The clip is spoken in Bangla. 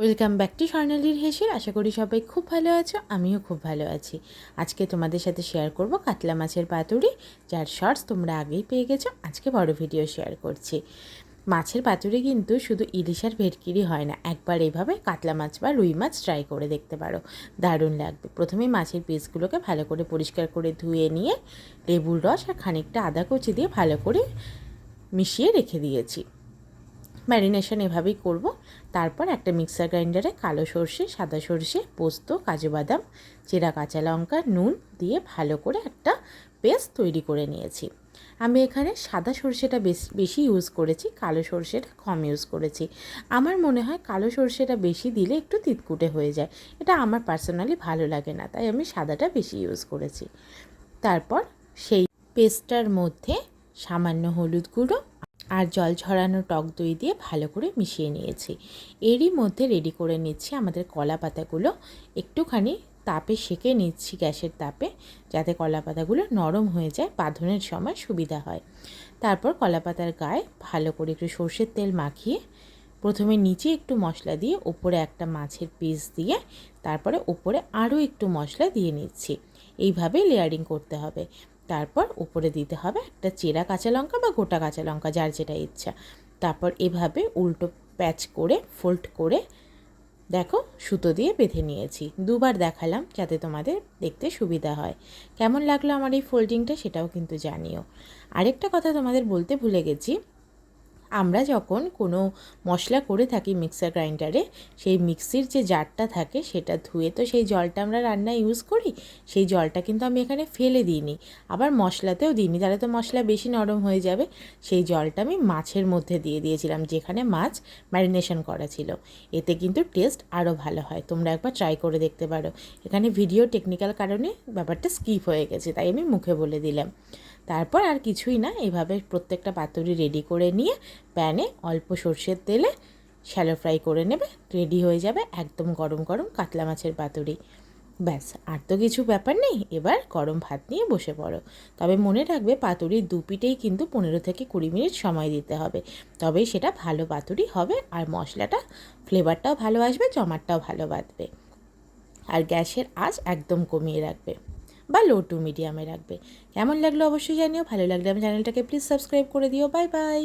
ওয়েলকাম ব্যাক টু স্বর্ণালীর হেসের আশা করি সবাই খুব ভালো আছো, আমিও খুব ভালো আছি। আজকে তোমাদের সাথে শেয়ার করব কাতলা মাছের পাতুরি, যার শর্টস তোমরা আগেই পেয়ে গেছো। আজকে বড় ভিডিও শেয়ার করছি। মাছের পাতুরি কিন্তু শুধু ইলিশ আর ভেটকিরি হয় না, একবার এভাবে কাতলা মাছ বা রুই মাছ ট্রাই করে দেখতে পারো। দারুণ লাগবে। প্রথমে মাছের পিসগুলোকে ভালো করে পরিষ্কার করে ধুয়ে নিয়ে লেবুর রস আর খানিকটা আদা কুচি দিয়ে ভালো করে মিশিয়ে রেখে দিয়েছি। ম্যারিনেশন এভাবেই করব। তারপর একটা মিক্সার গ্রাইন্ডারে কালো সর্ষে, সাদা সর্ষে, পোস্ত, কাজু বাদাম চেরা কাঁচা লঙ্কা, নুন দিয়ে ভালো করে একটা পেস্ট তৈরি করে নিয়েছি। আমি এখানে সাদা সর্ষেটা বেশি বেশি ইউজ করেছি, কালো সর্ষেটা কম ইউজ করেছি। আমার মনে হয় কালো সর্ষেটা বেশি দিলে একটু তিতকুটে হয়ে যায়। এটা আমার পার্সোনালি ভালো লাগে না, তাই আমি সাদাটা বেশি ইউজ করেছি। তারপর সেই পেস্টটার মধ্যে সামান্য হলুদ গুঁড়ো আর জল ঝরানো টক দই দিয়ে ভালো করে মিশিয়ে নিয়েছি। এরই মধ্যে রেডি করে নিচ্ছি আমাদের কলা পাতাগুলো। একটুখানি তাপে সেঁকে নিচ্ছি গ্যাসের তাপে, যাতে কলা পাতাগুলো নরম হয়ে যায়, বাঁধনের সময় সুবিধা হয়। তারপর কলা পাতার গায়ে ভালো করে একটু সর্ষের তেল মাখিয়ে প্রথমে নিচে একটু মশলা দিয়ে উপরে একটা মাছের পিস দিয়ে তারপরে উপরে আরও একটু মশলা দিয়ে নিচ্ছি। এইভাবে লেয়ারিং করতে হবে। তারপর উপরে দিতে হবে একটা চেরা কাঁচা লঙ্কা বা গোটা কাঁচা লঙ্কা, যার যেটা ইচ্ছা। তারপর এভাবে উল্টো প্যাচ করে ফোল্ড করে দেখো সুতো দিয়ে বেঁধে নিয়েছি। দুবার দেখালাম যাতে তোমাদের দেখতে সুবিধা হয়। কেমন লাগল আমার এই ফোল্ডিংটা সেটাও কিন্তু জানিও। আরেকটা কথা তোমাদের বলতে ভুলে গেছি আমরা যখন কোনো মশলা করে থাকি মিক্সার গ্রাইন্ডারে সেই মিক্সির যে জারটা থাকে সেটা ধুয়ে তো সেই জলটা আমরা রান্নায় ইউজ করি, সেই জলটা কিন্তু আমি এখানে ফেলে দিইনি। আবার মশলাতেও দিইনি, তাহলে তো মশলা বেশি নরম হয়ে যাবে। সেই জলটা আমি মাছের মধ্যে দিয়ে দিয়েছিলাম, যেখানে মাছ ম্যারিনেশন করা ছিল। এতে কিন্তু টেস্ট আরও ভালো হয়। তোমরা একবার ট্রাই করে দেখতে পারো। এখানে ভিডিও টেকনিক্যাল কারণে ব্যাপারটা স্কিপ হয়ে গেছে, তাই আমি মুখে বলে দিলাম। তারপর আর কিছুই না, এভাবে প্রত্যেকটা পাতুরি রেডি করে নিয়ে প্যানে অল্প সর্ষের তেলে শ্যালো ফ্রাই করে নেবে রেডি হয়ে যাবে একদম গরম গরম কাতলা মাছের পাতুরি। ব্যাস, আর তো কিছু ব্যাপার নেই, এবার গরম ভাত নিয়ে বসে পড়ো। তবে মনে রাখবে পাতুরির দু পিঠেই কিন্তু পনেরো থেকে কুড়ি মিনিট সময় দিতে হবে। তবেই সেটা ভালো পাতুরি হবে আর মশলাটা ফ্লেভারটাও ভালো আসবে জমাটটাও ভালো বাঁধবে। আর গ্যাসের আঁচ একদম কমিয়ে রাখবে। বা লো টু মিডিয়ামে রাখবে। কেমন লাগল অবশ্যই জানিও, ভালো লাগলে আমার চ্যানেলটাকে প্লিজ সাবস্ক্রাইব করে দিও। Bye bye